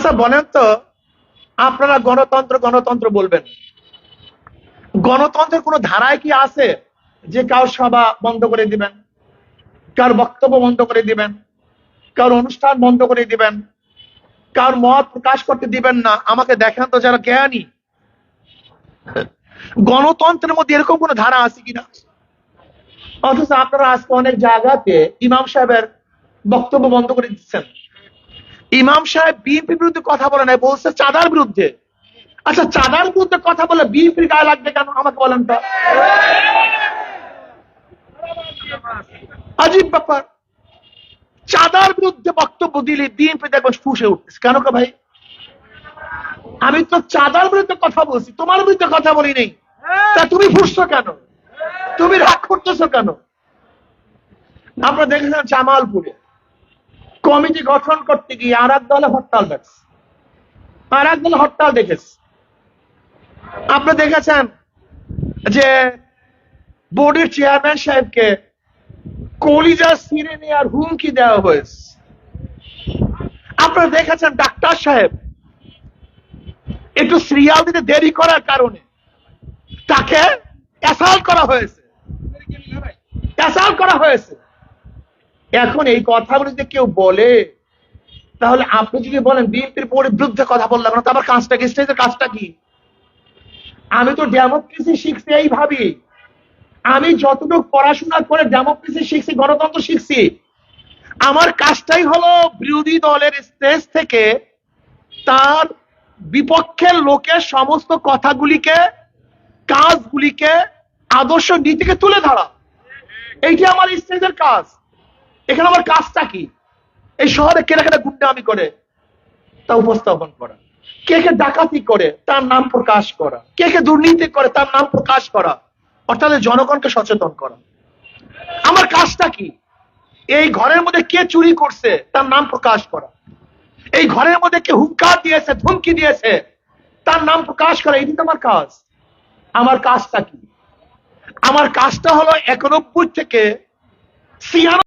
আচ্ছা বলেন তো, আপনারা গণতন্ত্র গণতন্ত্র বলবেন। গণতন্ত্রের কোনো ধারায় কি আছে যে কার সভা বন্ধ করে দিবেন? কার বক্তব্য বন্ধ করে দিবেন? কার অনুষ্ঠান বন্ধ করে দিবেন? কার মত প্রকাশ করতে দিবেন না? আমাকে দেখেন তো যারা জ্ঞানী। গণতন্ত্রের মধ্যে এরকম কোনো ধারা আছে কিনা? অথচ আপনারা আজকে অনেক জায়গাতে ইমাম সাহেবের বক্তব্য বন্ধ করে দিচ্ছেন। ইমাম সাহেব বিএনপির বিরুদ্ধে কথা বলে নাই, বলছে চাঁদার বিরুদ্ধে। আচ্ছা চাঁদার বিরুদ্ধে কথা বলে বিএনপির গায়ে লাগবে কেন? আমাকে বলেন তো। আজীব ব্যাপার। চাঁদার বিরুদ্ধে বক্তব্য দিলে বিএনপি দেখবেন ফুসে উঠতেছে। কেন কে ভাই? আমি তো চাঁদার বিরুদ্ধে কথা বলছি, তোমার বিরুদ্ধে কথা বলি নেই। তা তুমি ফুসছো কেন? তুমি রাগ করতেছো কেন? আপনারা দেখেছেন জামালপুরে কমিটি গঠন করতে গিয়ে আর এক দলে হরতাল দেখছে। আর এক দলে হরতাল দেখেছে। আপনি দেখেছেন যে বোর্ডের চেয়ারম্যান সাহেবকে কলিজা সিরে নেওয়ার হুমকি দেওয়া হয়েছে। আপনারা দেখেছেন ডাক্তার সাহেব একটু সিরিয়াল দিতে দেরি করার কারণে তাকে অ্যাসাল্ট করা হয়েছে। অ্যাসাল্ট করা হয়েছে। এখন এই কথাগুলো যদি কেউ বলে, তাহলে আপনি যদি বলেন, বিএনপির বিরুদ্ধে কথা বললাম না তো আবার কাজটা কি? স্টেজের কাজটা কি? আমি তো ডেমোক্রেসি শিখছি এইভাবে। আমি যতটুকু পড়াশোনা করে ডেমোক্রেসি শিখছি, গণতন্ত্র শিখছি। আমার কাজটাই হলো বিরোধী দলের স্টেজ থেকে তার বিপক্ষের লোকের সমস্ত কথাগুলিকে, কাজগুলিকে, আদর্শ নীতিকে তুলে ধরা। এইটি আমার স্টেজের কাজ। এখানে আমার কাজটা কি? এই শহরে কেনাকাটা গুন্ডামি করে? তা উপস্থাপন করা। কে কে ডাকাতি করে? তার নাম প্রকাশ করা। কে কে দুর্নীতি করে? তার নাম প্রকাশ করা। অর্থাৎ জনগণকে সচেতন করা। আমার কাজটা কি? এই ঘরের মধ্যে কে চুরি করছে? তার নাম প্রকাশ করা। এই ঘরের মধ্যে কে হুঙ্কার দিয়েছে, ধমকি দিয়েছে? তার নাম প্রকাশ করা। এটি তো আমার কাজ। আমার কাজটা কি? আমার কাজটা হলো একানব্বই থেকে ছিয়ানব্বই